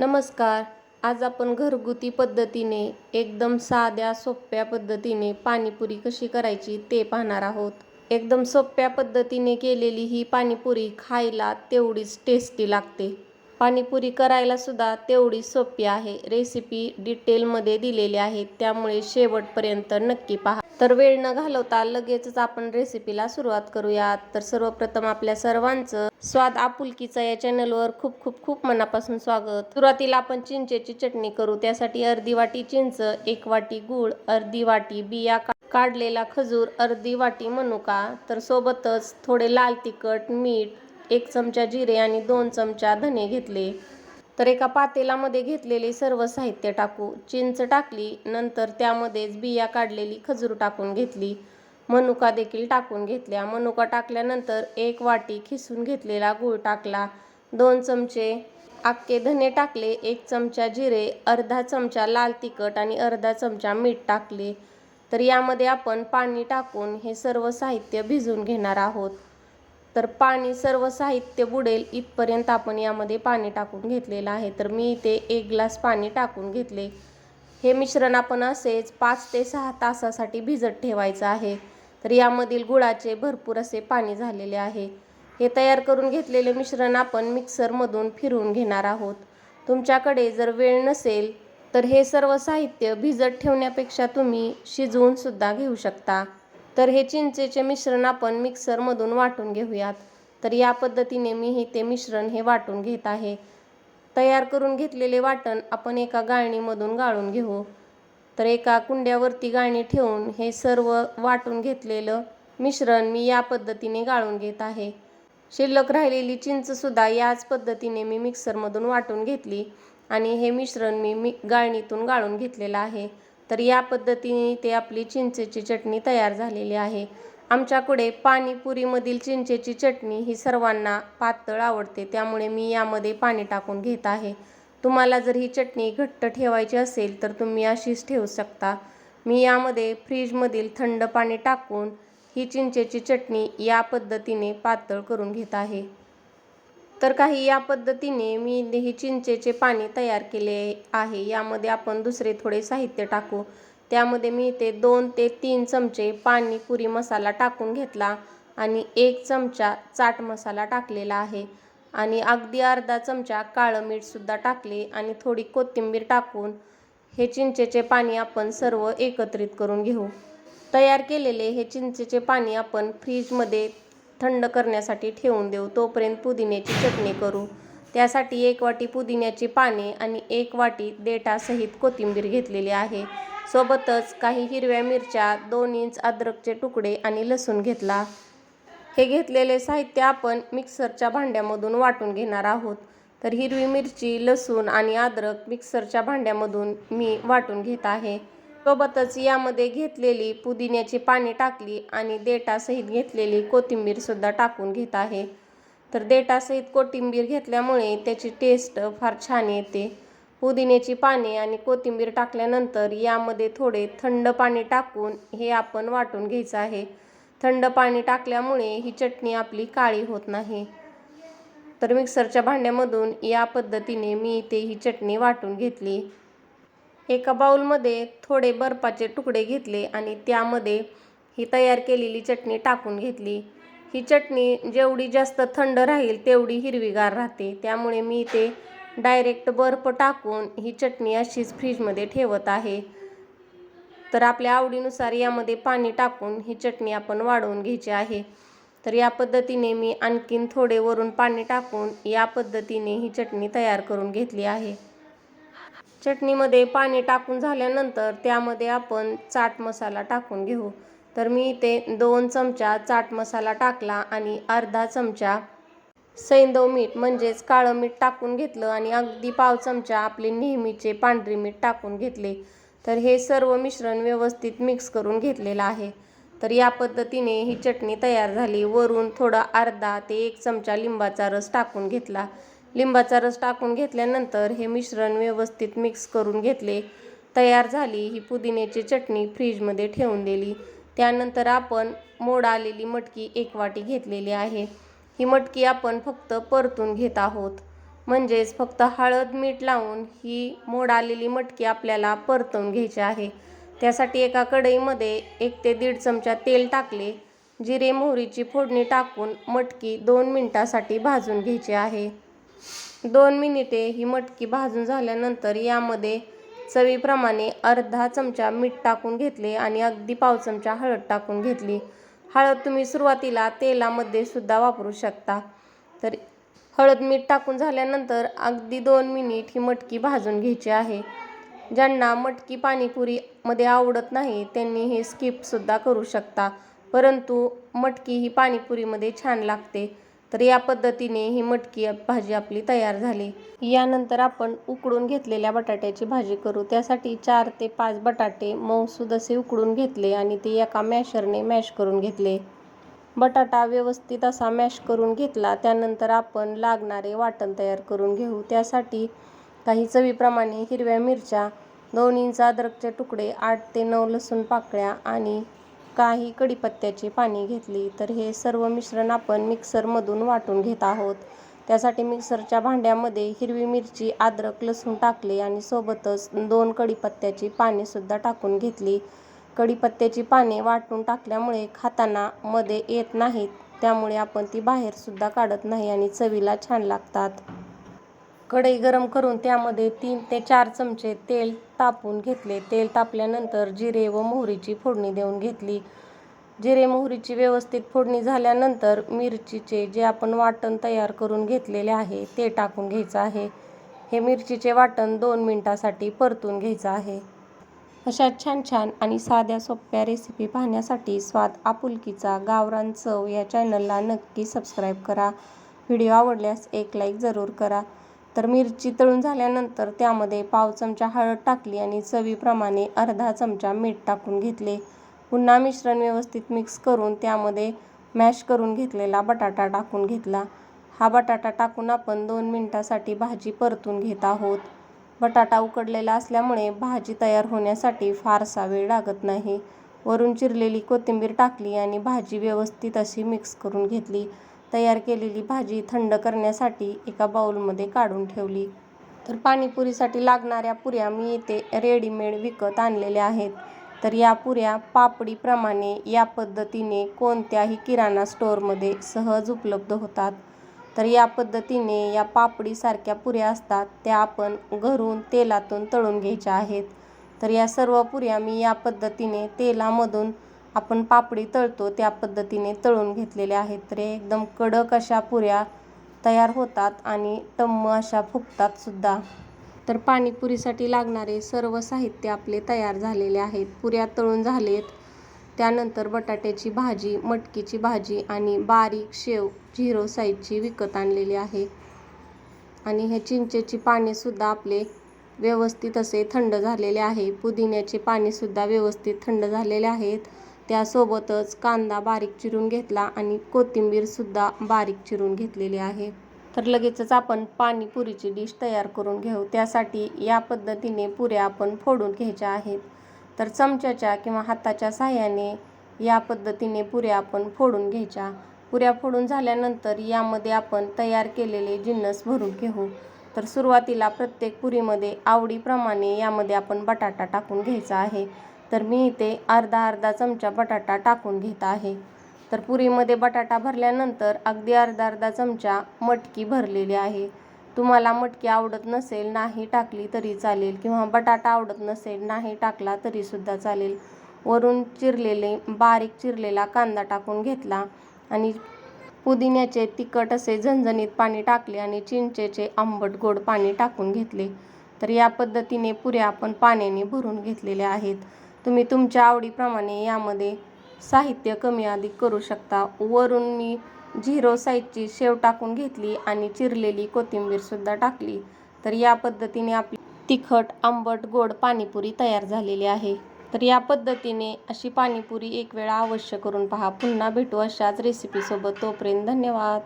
नमस्कार. आज आपण घरगुती पद्धतीने एकदम साध्या सोप्या पद्धतीने पाणीपुरी कशी करायची ते पाहणार आहोत. एकदम सोप्या पद्धतीने केलेली ही पाणीपुरी खायला तेवढीच टेस्टी लागते. पाणीपुरी करायलासुद्धा तेवढी सोपी आहे. रेसिपी डिटेलमध्ये दिलेली आहे. त्यामुळे शेवटपर्यंत नक्की पहा. तर वेळ न घालवता लगेचच आपण रेसिपीला सुरुवात करूयात. तर सर्वप्रथम आपल्या सर्वांचं स्वाद आपुलकीचा या चॅनलवर खूप खूप खूप मनापासून स्वागत. सुरुवातीला आपण चिंचेची चटणी करू. त्यासाठी अर्धी वाटी चिंच एक वाटी गूळ अर्धी वाटी बिया काढलेला खजूर अर्धी वाटी मनुका. तर सोबतच थोडे लाल तिखट मीठ एक चमचा जिरे आणि दोन चमचा धने घेतले. तर एका पातेलामध्ये घेतलेले सर्व साहित्य टाकू. चिंच टाकली नंतर त्यामध्येच बिया काढलेली खजूर टाकून घेतली. मनुका देखील टाकून घेतल्या. मनुका टाकल्यानंतर एक वाटी खिसून घेतलेला गूळ टाकला. दोन चमचे अख्खे धने टाकले. एक चमचा जिरे अर्धा चमचा लाल तिखट आणि अर्धा चमचा मीठ टाकले. तर यामध्ये आपण पाणी टाकून हे सर्व साहित्य भिजून घेणार आहोत. तर पाणी सर्व साहित्य बुडेल इथपर्यंत आपण यामध्ये पाणी टाकून घेतलेलं आहे. तर मी इथे एक ग्लास पाणी टाकून घेतले. हे मिश्रण आपण असेच पाच ते सहा तासासाठी भिजत ठेवायचं आहे. तर यामधील गुळाचे भरपूर असे पाणी झालेले आहे. हे तयार करून घेतलेले मिश्रण आपण मिक्सरमधून फिरवून घेणार आहोत. तुमच्याकडे जर वेळ नसेल तर हे सर्व साहित्य भिजत ठेवण्यापेक्षा तुम्ही शिजवून सुद्धा घेऊ शकता. तर हे चिंचेचे मिश्रण आपण मिक्सरमधून वाटून घेऊयात. तर या पद्धतीने मी हे ते मिश्रण हे वाटून घेत आहे. तयार करून घेतलेले वाटण आपण एका गाळणीमधून गाळून घेऊ. तर एका कुंड्यावरती गाळणी ठेवून हे सर्व वाटून घेतलेलं मिश्रण मी या पद्धतीने गाळून घेत आहे. शिल्लक राहिलेली चिंचसुद्धा याच पद्धतीने मी मिक्सरमधून वाटून घेतली आणि हे मिश्रण मी मी गाळणीतून गाळून घेतलेलं आहे. तर या पद्धतीने ते आपली चिंचेची चटणी तयार झालेली आहे. आमच्याकडे पाणीपुरीमधील चिंचेची चटणी ही सर्वांना पातळ आवडते त्यामुळे मी यामध्ये पाणी टाकून घेत आहे. तुम्हाला जर ही चटणी घट्ट ठेवायची असेल तर तुम्ही अशीच ठेवू शकता. मी यामध्ये फ्रीजमधील थंड पाणी टाकून ही चिंचेची चटणी या पद्धतीने पातळ करून घेत आहे. तर काही या पद्धतीने मी हे चिंचेचे पाणी तयार केले आहे. यामध्ये आपण दुसरे थोडे साहित्य टाकू. त्यामध्ये मी ते दोन ते तीन चमचे पाणीपुरी मसाला टाकून घेतला आणि एक चमचा चाट मसाला टाकलेला आहे. आणि अगदी अर्धा चमचा काळं मीठसुद्धा टाकले आणि थोडी कोथिंबीर टाकून हे चिंचेचे पाणी आपण सर्व एकत्रित करून घेऊ. तयार केलेले हे चिंचेचे पाणी आपण फ्रीजमध्ये थंड करण्यासाठी ठेवून देऊ. तोपर्यंत पुदिन्याची चटणी करू. त्यासाठी एक वाटी पुदिन्याची पाने आणि एक वाटी देठासहित कोथिंबीर घेतलेली आहे. सोबतच काही हिरव्या मिरच्या दोन इंच अद्रकचे तुकडे आणि लसूण घेतला. हे घेतलेले साहित्य आपण मिक्सरच्या भांड्यामधून वाटून घेणार आहोत. तर हिरवी मिरची लसूण आणि अद्रक मिक्सरच्या भांड्यामधून मी वाटून घेत आहे. सोबतच यामध्ये घेतलेली पुदिन्याची पाने टाकली आणि देठासहित घेतलेली कोथिंबीरसुद्धा टाकून घेत आहे. तर देठासहित कोथिंबीर घेतल्यामुळे त्याची टेस्ट फार छान येते. पुदिन्याची पाने आणि कोथिंबीर टाकल्यानंतर यामध्ये थोडे थंड पाणी टाकून हे आपण वाटून घ्यायचं आहे. थंड पाणी टाकल्यामुळे ही चटणी आपली काळी होत नाही. तर मिक्सरच्या भांड्यामधून या पद्धतीने मी इथे ही चटणी वाटून घेतली. एका बाउलमध्ये थोडे बर्फाचे तुकडे घेतले आणि त्यामध्ये ही तयार केलेली चटणी टाकून घेतली. ही चटणी जेवढी जास्त थंड राहील तेवढी हिरवीगार राहते. त्यामुळे मी ते डायरेक्ट बर्फ टाकून ही चटणी अशीच फ्रीजमध्ये ठेवत आहे. तर आपल्या आवडीनुसार यामध्ये पाणी टाकून ही चटणी आपण वाढवून घ्यायची आहे. तर या पद्धतीने मी आणखीन थोडे वरून पाणी टाकून या पद्धतीने ही चटणी तयार करून घेतली आहे. चटणीमध्ये पाणी टाकून झाल्यानंतर त्यामध्ये आपण चाट मसाला टाकून घेऊ. तर मी इथे दोन चमचा चाट मसाला टाकला आणि अर्धा चमचा सैंदव मीठ म्हणजेच काळं मीठ टाकून घेतलं आणि अगदी पाव चमचा आपले नेहमीचे पांढरे मीठ टाकून घेतले. तर हे सर्व मिश्रण व्यवस्थित मिक्स करून घेतलेलं आहे. तर या पद्धतीने ही चटणी तयार झाली. वरून थोडा अर्धा ते एक चमचा लिंबाचा रस टाकून घेतला. लिंबाचा रस टाकून घेतल्यानंतर हे मिश्रण व्यवस्थित मिक्स करून घेतले. तयार झाली. ही पुदिन्याची चटणी फ्रीजमध्ये ठेवून दिली. त्यानंतर आपण मोड आलेली मटकी एक वाटी घेतलेली आहे. ही मटकी आपण फक्त परतून घेत आहोत. म्हणजेच फक्त हळद मीठ लावून ही मोड आलेली मटकी आपल्याला परतून घ्यायची आहे. त्यासाठी एका कढईमध्ये एक ते दीड चमचा तेल टाकले. जिरे मोहरीची फोडणी टाकून मटकी दोन मिनिटासाठी भाजून घ्यायची आहे. दोन मिनिटे ही मटकी भाजून झाल्यानंतर यामध्ये चवीप्रमाणे अर्धा चमचा मीठ टाकून घेतले आणि अगदी पाव चमचा हळद टाकून घेतली. हळद तुम्ही सुरुवातीला तेलामध्ये सुद्धा वापरू शकता. तर हळद मीठ टाकून झाल्यानंतर अगदी दोन मिनिट ही मटकी भाजून घ्यायची आहे. ज्यांना मटकी पाणीपुरीमध्ये आवडत नाही त्यांनी हे स्किपसुद्धा करू शकता. परंतु मटकी ही पाणीपुरीमध्ये छान लागते. तर या पद्धतीने ही मटकी भाजी आपली तयार झाली. यानंतर आपण उकडून घेतलेल्या बटाट्याची भाजी करू. त्यासाठी चार ते पाच बटाटे मऊसूद असे उकडून घेतले आणि ते एका मॅशरने मॅश करून घेतले. बटाटा व्यवस्थित असा मॅश करून घेतला. त्यानंतर आपण लागणारे वाटण तयार करून घेऊ. त्यासाठी काही चवीप्रमाणे हिरव्या मिरच्या दोन इंच अद्रकचे तुकडे आठ ते नऊ लसूण पाकळ्या आणि काही कडीपत्त्याची पाने घेतली तर हे सर्व मिश्रण आपण मिक्सरमधून वाटून घेत आहोत. त्यासाठी मिक्सरच्या भांड्यामध्ये हिरवी मिरची अद्रक लसूण टाकले आणि सोबतच दोन कडीपत्त्याची पानेसुद्धा टाकून घेतली. कडीपत्त्याची पाने वाटून टाकल्यामुळे खाताना मध्ये येत नाहीत त्यामुळे आपण ती बाहेरसुद्धा काढत नाही आणि चवीला छान लागतात. कढई गरम करून त्यामध्ये तीन ते चार चमचे तेल तापून घेतले. तेल तापल्यानंतर जिरे व मोहरीची फोडणी देऊन घेतली. जिरे मोहरीची व्यवस्थित फोडणी झाल्यानंतर मिरचीचे जे आपण वाटण तयार करून घेतलेले आहे ते टाकून घ्यायचं आहे. हे मिरचीचे वाटण दोन मिनटासाठी परतून घ्यायचं आहे. अशा छान छान आणि साध्या सोप्या रेसिपी पाहण्यासाठी स्वाद आपुलकीचा गावरान चव या चॅनलला नक्की सबस्क्राईब करा. व्हिडिओ आवडल्यास एक लाईक जरूर करा. तर मिरची तळून झाल्यानंतर त्यामध्ये पाव चमचा हळद टाकली आणि चवीप्रमाणे अर्धा चमचा मीठ टाकून घेतले. पुन्हा मिश्रण व्यवस्थित मिक्स करून त्यामध्ये मॅश करून घेतलेला बटाटा टाकून घेतला. हा बटाटा टाकून आपण दोन मिनटासाठी भाजी परतून घेत आहोत. बटाटा उकडलेला असल्यामुळे भाजी तयार होण्यासाठी फारसा वेळ लागत नाही. वरून चिरलेली कोथिंबीर टाकली आणि भाजी व्यवस्थित अशी मिक्स करून घेतली. तयार केलेली भाजी थंड करण्यासाठी एका बाऊलमध्ये काढून ठेवली. तर पाणीपुरीसाठी लागणाऱ्या पुऱ्या मी इथे रेडीमेड विकत आणलेल्या आहेत. तर या पुऱ्या पापडीप्रमाणे या पद्धतीने कोणत्याही किराणा स्टोअरमध्ये सहज उपलब्ध होतात. तर या पद्धतीने या पापडीसारख्या पुऱ्या असतात त्या आपण घरून तेलातून तळून घ्यायच्या आहेत. तर या सर्व पुऱ्या मी या पद्धतीने तेलामधून आपण पापडी तळतो त्या पद्धतीने तळून घेतलेले आहेत. तर एकदम कडक अशा पुऱ्या तयार होतात आणि टम्म अशा फुगतात सुद्धा. तर पाणीपुरीसाठी लागणारे सर्व साहित्य आपले तयार झालेले आहेत. पुऱ्या तळून झालेत. त्यानंतर बटाट्याची भाजी मटकीची भाजी आणि बारीक शेव झिरो साईजची विकत आणलेली आहे. आणि हे चिंचेची पानेसुद्धा आपले व्यवस्थित असे थंड झालेले आहे. पुदिन्याचे पानेसुद्धा व्यवस्थित थंड झालेले आहेत. त्यासोबतच कांदा बारीक चिरून घेतला आणि कोथिंबीरसुद्धा बारीक चिरून घेतलेली आहे. तर लगेचच आपण पाणीपुरीची डिश तयार करून घेऊ. त्यासाठी या पद्धतीने पुऱ्या आपण फोडून घ्यायच्या आहेत. तर चमच्याच्या किंवा हाताच्या साह्याने या पद्धतीने पुऱ्या आपण फोडून घ्यायच्या. पुऱ्या फोडून झाल्यानंतर यामध्ये आपण तयार केलेले जिन्नस भरून घेऊ. तर सुरुवातीला प्रत्येक पुरीमध्ये आवडीप्रमाणे यामध्ये आपण बटाटा टाकून घ्यायचा आहे. तर मी इथे अर्धा अर्धा चमचा बटाटा टाकून घेत आहे. तर पुरीमध्ये बटाटा भरल्यानंतर अगदी अर्धा अर्धा चमचा मटकी भरलेली आहे. तुम्हाला मटकी आवडत नसेल नाही टाकली तरी चालेल. किंवा बटाटा आवडत नसेल नाही टाकला तरीसुद्धा चालेल. वरून चिरलेले बारीक चिरलेला कांदा टाकून घेतला आणि पुदिन्याचे तिखट असे झणझणीत पाणी टाकले आणि चिंचेचे आंबट गोड पाणी टाकून घेतले. तर या पद्धतीने पुऱ्या आपण पाण्याने भरून घेतलेल्या आहेत. तुम्ही तुमच्या आवडीप्रमाणे यामध्ये साहित्य कमी अधिक करू शकता. वरून मी झिरो साईजची शेव टाकून घेतली आणि चिरलेली कोथिंबीरसुद्धा टाकली. तर या पद्धतीने आपली तिखट आंबट गोड पाणीपुरी तयार झालेली आहे. तर या पद्धतीने अशी पाणीपुरी एक वेळा अवश्य करून पहा. पुन्हा भेटू अशाच रेसिपीसोबत तोपर्यंत धन्यवाद.